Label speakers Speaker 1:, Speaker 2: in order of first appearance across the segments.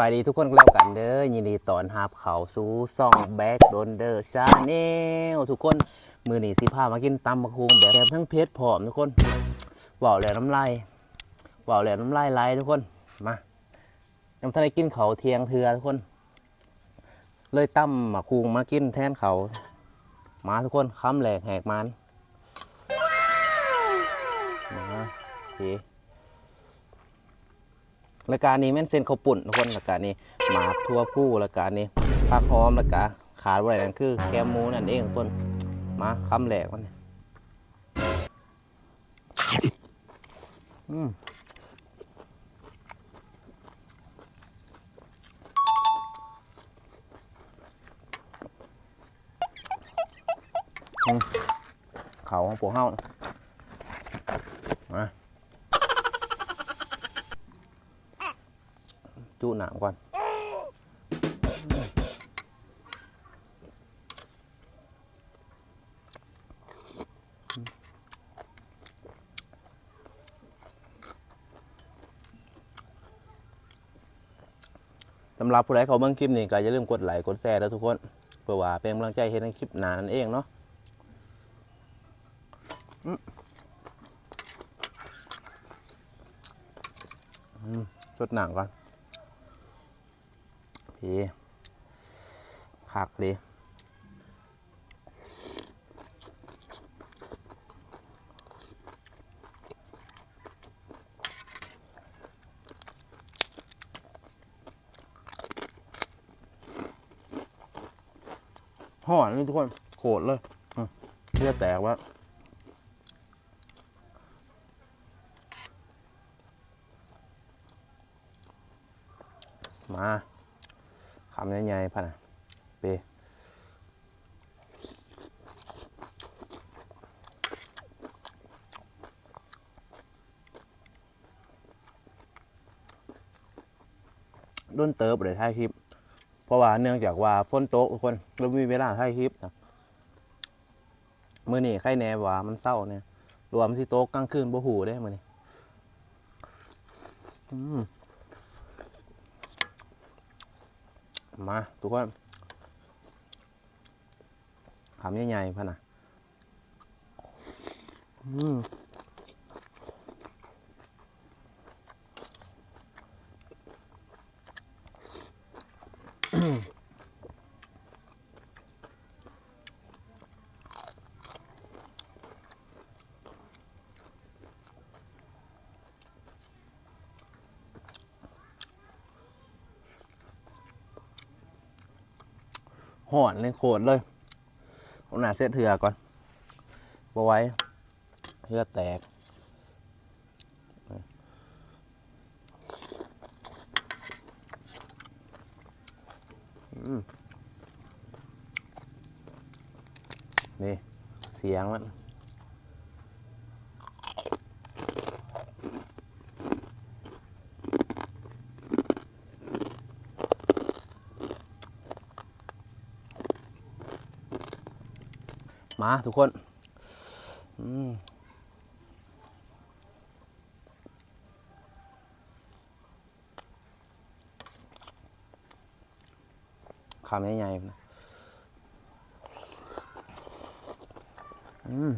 Speaker 1: บายดีทุกคนก็แล้วกันเด้อยินดีตอนรับเขาสู่ซ่องแบ็กโดนเดอร์ชาแนลทุกคนมือหนีสิพามากินตำมะคุงแบบแบบทั้งเพชรผอมทุกคนว่าวแล้วน้ำลายว่าวแล้วน้ำลายไหลทุกคนมายังทันได้กินเขาเทียงเทือทุกคน เลยตั้มะคุงมากินแทนเขามาทุกคนค้ำแหลกแหกมันมาโอเค รายการนี้แม่นเส้นข้าวปุ่นทุกคนรายการนี้หมาทั่วผู้รายการนี้ผักหอมรายการขาดอะไว้นั่นคือ แคมมูนั่นเองทุกคนมาคำแหลกมันนี่ยอืมเขาของพวเฮา จุหนามก่อน สำหรับผู้ใดเขาเบิ่งคลิปนี้ก็อย่าลืมกดไลค์กดแชร์แล้วทุกคนเพื่อว่าเป็นกำลังใจให้ในคลิปหน้านั่นเองเนาะสดหนังก่อน พีคักดีห่อนนี่ทุกคนโขดเลยเลือแตกว่ามาำใหญ่ๆพ่ะนะเปด้นเติบเลยถ่ายคลิป เพราะว่าเนื่องจากว่าฝนตกทุกคนเราไม่มีเวลาถ่ายคลิปนะมื่อนี้ใครแน่ว่ามันเศร้าเนี่ย รวมสิโต๊กกลางคืนบ่หูได้มื่อนี้อืม มาทุกคนขามใหญ่ๆพ่ะนะอืมอืม ห่อนเลยโคตรเลยเอาหนาเส้นเถื่อก่อนบาไว้เพื่อแตกนี่ เสียงมัน มาทุกคนคำใหญ่ๆนะอืม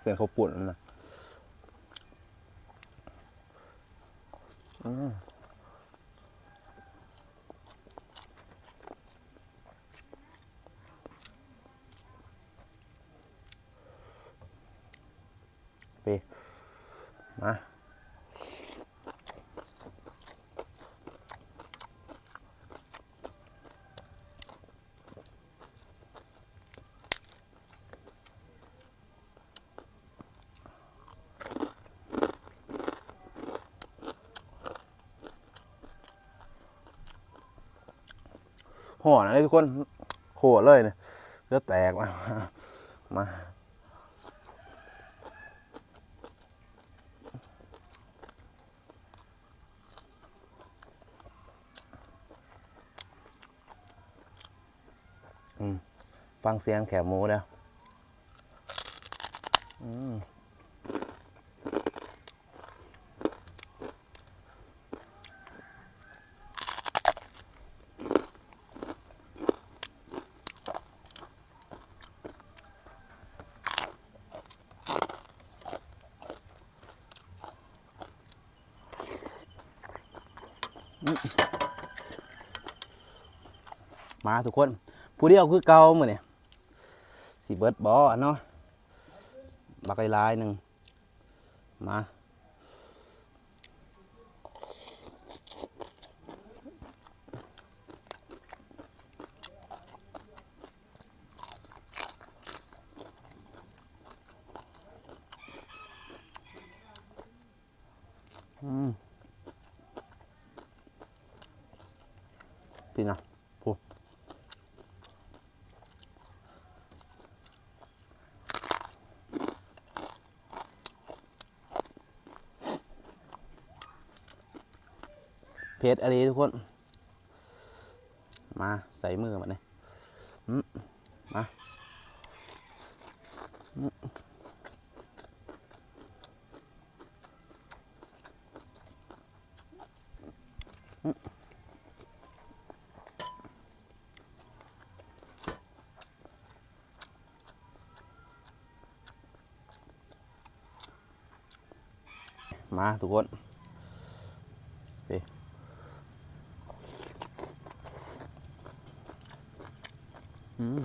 Speaker 1: เสียงเขาวปุ่นมันนะอืมไปมา ห่อนะทุกคนโขดเลยเนี่ยแล้แตกมามาฟังเสียงแขบหมูเด้อ มาทุกคน ผู้เดียวคือเก่ามือนี่สิเบิดบอเนาะบักไลายหนึ่งมา พี่นะพูเพชรอะไรทุกคน มาใส่มือมาเนี่ยอืมมาอืม มาทุกคนอืม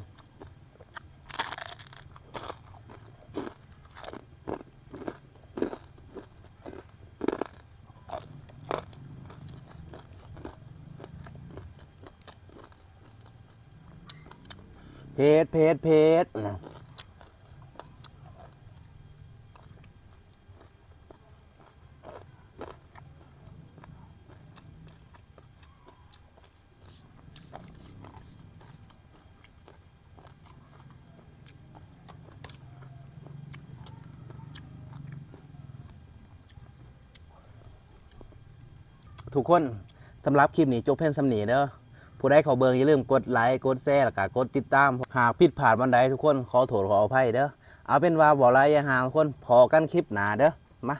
Speaker 1: เพชรเพชรเพชรนะ ทุกคนสำหรับคลิปนี้จบเพียงสำนีเด้อผู้ใดเขาเบิงอย่าลืมกดไลค์กดแชร์แล้วก็กดติดตามหากผิดพลาดวันใดทุกคนขอโทษขออภัยเด้อเอาเป็นว่าบอไรอย่าห่างทุกคนพอกันคลิปหนาเด้อมา